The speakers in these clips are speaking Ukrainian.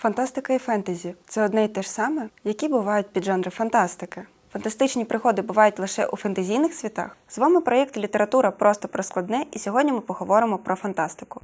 Фантастика і фентезі це одне й те ж саме, які бувають піджанри фантастики. Фантастичні приходи бувають лише у фентезійних світах. З вами проєкт Література просто про складне, і сьогодні ми поговоримо про фантастику.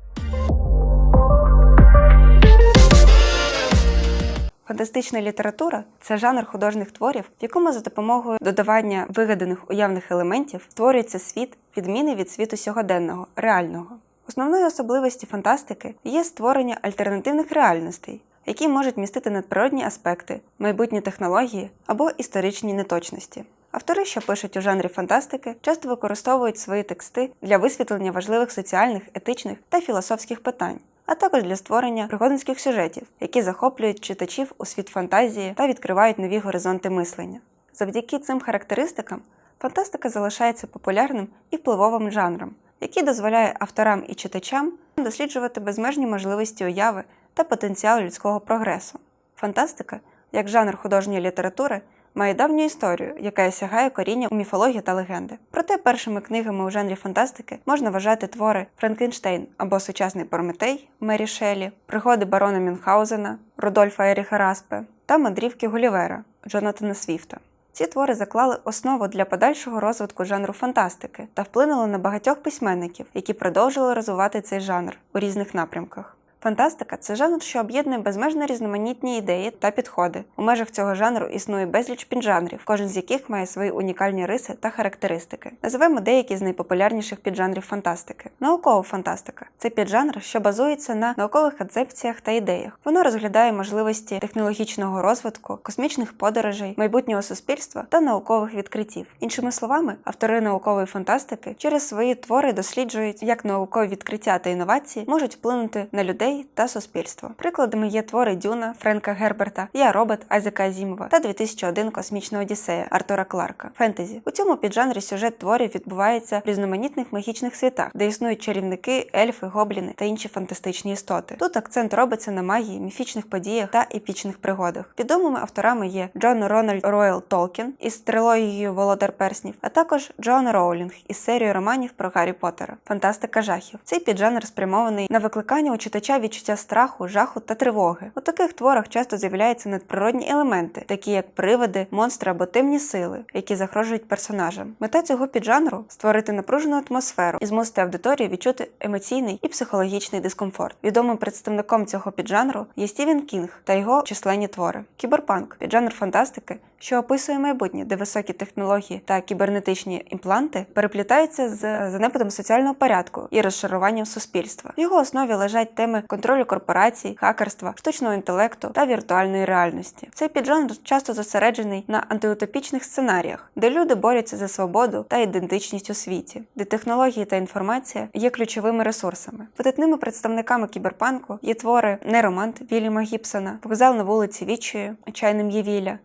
Фантастична література це жанр художніх творів, в якому за допомогою додавання вигаданих уявних елементів створюється світ, відмінний від світу сьогоденного, реального. Основною особливості фантастики є створення альтернативних реальностей, які можуть містити надприродні аспекти, майбутні технології або історичні неточності. Автори, що пишуть у жанрі фантастики, часто використовують свої тексти для висвітлення важливих соціальних, етичних та філософських питань, а також для створення пригодницьких сюжетів, які захоплюють читачів у світ фантазії та відкривають нові горизонти мислення. Завдяки цим характеристикам фантастика залишається популярним і впливовим жанром, який дозволяє авторам і читачам досліджувати безмежні можливості уяви та потенціал людського прогресу. Фантастика, як жанр художньої літератури, має давню історію, яка сягає коріння у міфології та легенди. Проте першими книгами у жанрі фантастики можна вважати твори Франкенштейн або Сучасний Прометей Мері Шелі, Пригоди барона Мюнхгаузена, Рудольфа Еріха Распе та Мандрівки Гулівера Джонатана Свіфта. Ці твори заклали основу для подальшого розвитку жанру фантастики та вплинули на багатьох письменників, які продовжили розвивати цей жанр у різних напрямках. Фантастика це жанр, що об'єднує безмежно різноманітні ідеї та підходи. У межах цього жанру існує безліч піджанрів, кожен з яких має свої унікальні риси та характеристики. Називемо деякі з найпопулярніших піджанрів фантастики. Наукова фантастика це піджанр, що базується на наукових концепціях та ідеях. Воно розглядає можливості технологічного розвитку, космічних подорожей, майбутнього суспільства та наукових відкриттів. Іншими словами, автори наукової фантастики через свої твори досліджують, як наукові відкриття та інновації можуть вплинути на людей та суспільство. Прикладами є твори Дюна Френка Герберта, Я робот Айзека Азімова та 2001 Космічна Одіссея Артура Кларка. Фентезі у цьому піджанрі сюжет творів відбувається в різноманітних магічних світах, де існують чарівники, ельфи, гобліни та інші фантастичні істоти. Тут акцент робиться на магії, міфічних подіях та епічних пригодах. Відомими авторами є Джон Рональд Ройл Толкін із трилогією Володар Перснів, а також Джон Роулінг із серією романів про Гаррі Поттера. Фантастика жахів. Цей піджанр спрямований на викликання у читача відчуття страху, жаху та тривоги. У таких творах часто з'являються надприродні елементи, такі як привиди, монстри або темні сили, які загрожують персонажам. Мета цього піджанру створити напружену атмосферу і змусити аудиторію відчути емоційний і психологічний дискомфорт. Відомим представником цього піджанру є Стівен Кінг та його численні твори. Кіберпанк піджанр фантастики, що описує майбутнє, де високі технології та кібернетичні імпланти переплітаються з занепадом соціального порядку і розшаруванням суспільства. В його основі лежать теми контролю корпорацій, хакерства, штучного інтелекту та віртуальної реальності. Цей піджанр часто зосереджений на антиутопічних сценаріях, де люди борються за свободу та ідентичність у світі, де технології та інформація є ключовими ресурсами. Видатними представниками кіберпанку є твори Неромант Вільяма Гібсона, Вокзал на вулиці Вічої, Чайним Євіля,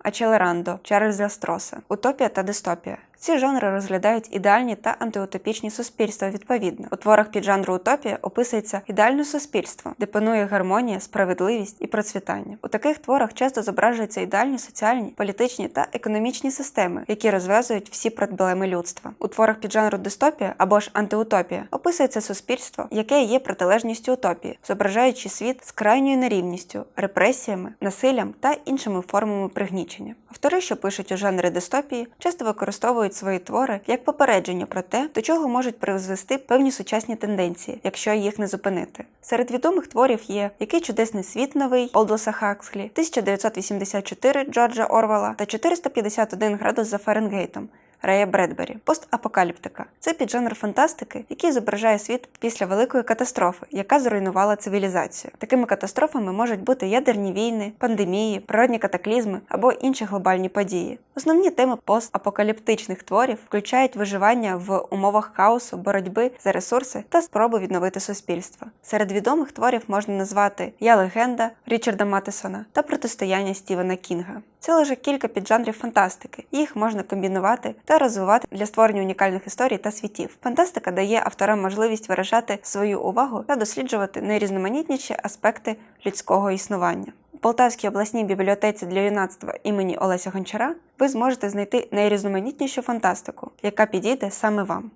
Ачелерандо, Чарльза Строса, Утопія та дистопія. Ці жанри розглядають ідеальні та антиутопічні суспільства відповідно. У творах піджанру утопія описується ідеальне суспільство, де панує гармонія, справедливість і процвітання. У таких творах часто зображуються ідеальні соціальні, політичні та економічні системи, які розв'язують всі проблеми людства. У творах піджанру дистопія або ж антиутопія описується суспільство, яке є протилежністю утопії, зображаючи світ з крайньою нерівністю, репресіями, насиллям та іншими формами пригнічення. Автори, що пишуть у жанрі дистопії, часто використовують свої твори як попередження про те, до чого можуть призвести певні сучасні тенденції, якщо їх не зупинити. Серед відомих творів є Який чудесний світ новий Олдоса Хакслі, 1984 Джорджа Орвала та 451 градус за Фаренгейтом. Рея Бредбері, постапокаліптика. Це піджанр фантастики, який зображає світ після великої катастрофи, яка зруйнувала цивілізацію. Такими катастрофами можуть бути ядерні війни, пандемії, природні катаклізми або інші глобальні події. Основні теми постапокаліптичних творів включають виживання в умовах хаосу, боротьби за ресурси та спроби відновити суспільство. Серед відомих творів можна назвати Я легенда Річарда Матисона та протистояння Стівена Кінга. Це лише кілька піджанрів фантастики. Їх можна комбінувати та розвивати для створення унікальних історій та світів. Фантастика дає авторам можливість виражати свою увагу та досліджувати найрізноманітніші аспекти людського існування. У Полтавській обласній бібліотеці для юнацтва імені Олеся Гончара ви зможете знайти найрізноманітнішу фантастику, яка підійде саме вам.